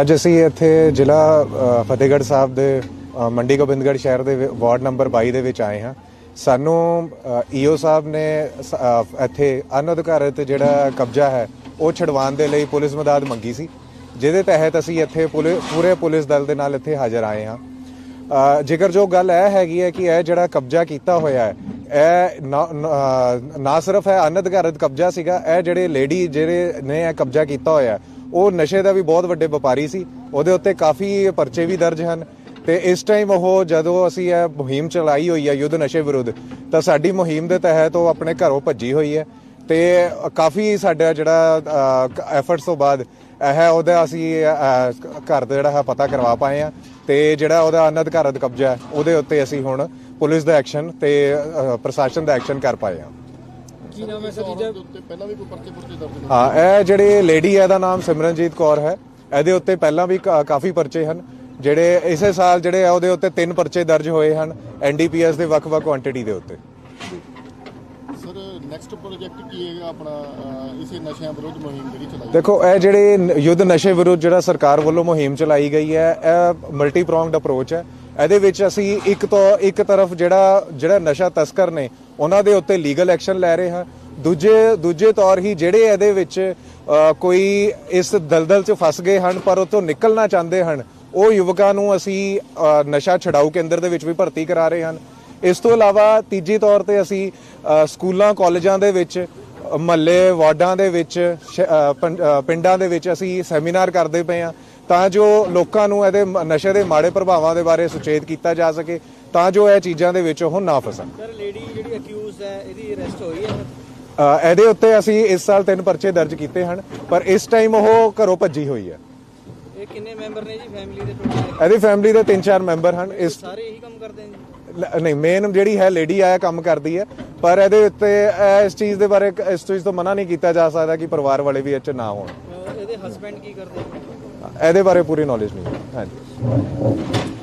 ਅੱਜ ਅਸੀਂ ਇੱਥੇ ਜ਼ਿਲ੍ਹਾ ਫਤਿਹਗੜ੍ਹ ਸਾਹਿਬ ਦੇ ਮੰਡੀ ਗੋਬਿੰਦਗੜ੍ਹ ਸ਼ਹਿਰ ਦੇ ਵਾਰਡ ਨੰਬਰ 22 ਦੇ ਵਿੱਚ ਆਏ ਹਾਂ। ਸਾਨੂੰ ਈਓ ਸਾਹਿਬ ਨੇ ਇੱਥੇ ਅਨਅਧਿਕਾਰਤ ਜਿਹੜਾ ਕਬਜ਼ਾ ਹੈ, ਉਹ ਛਡਵਾਉਣ ਦੇ ਲਈ ਪੁਲਿਸ ਮਦਦ ਮੰਗੀ ਸੀ। ਜਿਹਦੇ ਤਹਿਤ ਅਸੀਂ ਇੱਥੇ ਪੁਲਿ- ਪੂਰੇ ਪੁਲਿਸ ਦਲ ਦੇ ਨਾਲ ਇੱਥੇ ਹਾਜ਼ਰ ਆਏ ਹਾਂ। ਜੇਕਰ ਜੋ ਗੱਲ ਇਹ ਹੈਗੀ ਹੈ ਕਿ ਇਹ ਜਿਹੜਾ ਕਬਜ਼ਾ ਕੀਤਾ ਹੋਇਆ ਹੈ ਇਹ ਨਾ- ਨਾ- ਨਾ ਸਿਰਫ ਹੈ ਅਨਅਧਿਕਾਰਤ ਕਬਜ਼ਾ ਸੀਗਾ, ਇਹ ਜਿਹੜੇ ਲੇਡੀ ਜਿਹੜੇ ਨੇ ਇਹ ਕਬਜ਼ਾ ਕੀਤਾ ਹੋਇਆ, ਉਹ ਨਸ਼ੇ ਦਾ ਵੀ ਬਹੁਤ ਵੱਡੇ ਵਪਾਰੀ ਸੀ, ਉਹਦੇ ਉੱਤੇ ਕਾਫੀ ਪਰਚੇ ਵੀ ਦਰਜ ਹਨ, ਤੇ ਇਸ ਟਾਈਮ ਉਹ ਜਦੋਂ ਅਸੀਂ ਇਹ ਮੁਹਿੰਮ ਚਲਾਈ ਹੋਈ ਹੈ ਯੁੱਧ ਨਸ਼ੇ ਵਿਰੁੱਧ, ਤਾਂ ਸਾਡੀ ਮੁਹਿੰਮ ਦੇ ਤਹਿਤ ਉਹ ਆਪਣੇ ਘਰੋਂ ਭੱਜੀ ਹੋਈ ਹੈ, ਤੇ ਕਾਫੀ ਸਾਡਾ ਜਿਹੜਾ ਐਫਰਟਸ ਤੋਂ ਬਾਅਦ ਇਹ ਉਹਦਾ ਅਸੀਂ ਘਰ ਦਾ ਜਿਹੜਾ ਹੈ ਪਤਾ ਕਰਵਾ ਪਾਏ ਆ ਤੇ ਜਿਹੜਾ ਉਹਦਾ ਅਨਧਿਕਾਰਤ ਕਬਜ਼ਾ ਹੈ, ਉਹਦੇ ਉੱਤੇ ਅਸੀਂ ਹੁਣ ਪੁਲਿਸ ਦਾ ਐਕਸ਼ਨ ਤੇ ਅ, ਪ੍ਰਸ਼ਾਸਨ ਦਾ ਐਕਸ਼ਨ ਕਰ ਪਾਏ ਆ। ਕੀ ਨਾਮ ਹੈ ਸਰ ਜੀਜਾ ਉੱਤੇ ਪਹਿਲਾਂ ਵੀ ਕੋਈ ਪਰਚੇ ਪੁਰਚੇ ਦਰਜ ਨੇ? ਹਾਂ ਇਹ ਜਿਹੜੀ ਲੇਡੀ ਹੈ ਦਾ ਨਾਮ ਸਿਮਰਨਜੀਤ ਕੌਰ ਹੈ। ਇਹਦੇ ਉੱਤੇ ਪਹਿਲਾਂ ਵੀ ਕਾ- ਕਾਫੀ ਪਰਚੇ ਹਨ। ਜਿਹੜੇ ਇਸੇ ਸਾਲ ਜਿਹੜੇ ਆ ਉਹਦੇ ਉੱਤੇ ਤਿੰਨ ਪਰਚੇ ਦਰਜ ਹੋਏ ਹਨ ਐਨਡੀਪੀਐਸ ਦੇ ਵੱਖ-ਵੱਖ ਕੁਆਂਟੀਟੀ ਦੇ ਉੱਤੇ। ਸਰ ਨੈਕਸਟ ਪ੍ਰੋਜੈਕਟ ਕੀ ਹੈਗਾ ਆਪਣਾ ਅਹ, ਇਸੇ ਨਸ਼ਿਆਂ ਵਿਰੁੱਧ ਮੁਹਿੰਮ ਜਿਹੜੀ ਚਲਾਈ ਦੇਖੋ ਇਹ ਜਿਹੜੇ ਨ- ਯੁੱਧ ਨਸ਼ੇ ਵਿਰੁੱਧ ਜਿਹੜਾ ਸਰਕਾਰ ਵੱਲੋਂ ਮੁਹਿੰਮ ਚਲਾਈ ਗਈ ਹੈ ਇਹ ਮਲਟੀ ਪ੍ਰੋਂਗਡ ਅਪਰੋਚ ਹੈ। ਇਹਦੇ ਵਿੱਚ ਅਸੀਂ ਇੱਕ ਤੋਂ ਇੱਕ ਤਰਫ ਜਿਹੜਾ ਜਿਹੜਾ ਨਸ਼ਾ ਤਸਕਰ ਨੇ, ਉਹਨਾਂ ਦੇ ਉੱਤੇ ਲੀਗਲ ਐਕਸ਼ਨ ਲੈ ਰਹੇ ਹਾਂ। ਦੂਜੇ ਦੂਜੇ ਤੌਰ ਹੀ ਜਿਹੜੇ ਇਹਦੇ ਵਿੱਚ ਕੋਈ ਇਸ ਦਲਦਲ 'ਚ ਫਸ ਗਏ ਹਨ, ਪਰ ਉਤੋਂ ਨਿਕਲਣਾ ਚਾਹੁੰਦੇ ਹਨ, ਉਹ ਯੁਵਕਾਂ ਨੂੰ ਅਸੀਂ ਨਸ਼ਾ ਛਡਾਊ ਕੇਂਦਰ ਦੇ ਵਿੱਚ ਵੀ ਭਰਤੀ ਕਰਾ ਰਹੇ ਹਨ। ਇਸ ਤੋਂ ਇਲਾਵਾ ਤੀਜੀ ਤੌਰ ਤੇ ਅਸੀਂ ਸਕੂਲਾਂ, ਕਾਲਜਾਂ ਦੇ ਵਿੱਚ ਮਹੱਲੇ ਵਾਰਡਾਂ ਦੇ ਵਿੱਚ ਪਿੰਡਾਂ ਦੇ ਵਿੱਚ ਅਸੀਂ ਸੈਮੀਨਾਰ ਕਰਦੇ ਪਏ ਆ ਤਾਂ ਜੋ ਲੋਕਾਂ ਨੂੰ ਇਹਦੇ ਨਸ਼ੇ ਦੇ ਮਾੜੇ ਪ੍ਰਭਾਵਾਂ ਦੇ ਬਾਰੇ ਸੁਚੇਤ ਕੀਤਾ ਜਾ ਸਕੇ ਤਾਂ ਜੋ ਇਹ ਚੀਜ਼ਾਂ ਦੇ ਵਿੱਚ ਉਹ ਨਾ ਫਸਣ। ਸਰ ਲੇਡੀ ਜਿਹੜੀ ਅਕਿਊਜ਼ਡ ਹੈ ਇਹਦੀ ਅਰੈਸਟ ਹੋਈ ਹੈ? ਇਹਦੇ ਉੱਤੇ ਅਸੀਂ ਇਸ ਸਾਲ ਤਿੰਨ ਪਰਚੇ ਦਰਜ ਕੀਤੇ ਹਨ ਪਰ ਇਸ ਟਾਈਮ ਉਹ ਘਰੋਂ ਭੱਜੀ ਹੋਈ ਹੈ। ਇਹ ਕਿੰਨੇ ਮੈਂਬਰ ਨੇ ਜੀ? ਫੈਮਿਲੀ ਦੇ ਟੋਟਲ ਇਹਦੀ ਫੈਮਿਲੀ ਦੇ ਤਿੰਨ ਚਾਰ ਮੈਂਬਰ ਹਨ। ਇਸ ਸਾਰੇ ਇਹੀ ਕੰਮ ਕਰਦੇ ਨੇ ਨਹੀਂ ਮੇਨ ਜਿਹੜੀ ਹੈ ਲੇਡੀ ਆਇਆ ਕੰਮ ਕਰਦੀ ਹੈ। ਪਰ ਇਹਦੇ ਉੱਤੇ ਇਸ ਚੀਜ਼ ਦੇ ਬਾਰੇ ਇਸ ਚੀਜ਼ ਤੋਂ ਮਨਾ ਨਹੀਂ ਕੀਤਾ ਜਾ ਸਕਦਾ ਕਿ ਪਰਿਵਾਰ ਵਾਲੇ ਵੀ 'ਚ ਨਾ ਹੋਣ। ਇਹਦੇ ਹਸਬੰਡ ਕੀ ਕਰਦੇ ਇਹਦੇ ਬਾਰੇ ਪੂਰੀ ਨੌਲੇਜ ਨਹੀਂ। ਹਾਂਜੀ।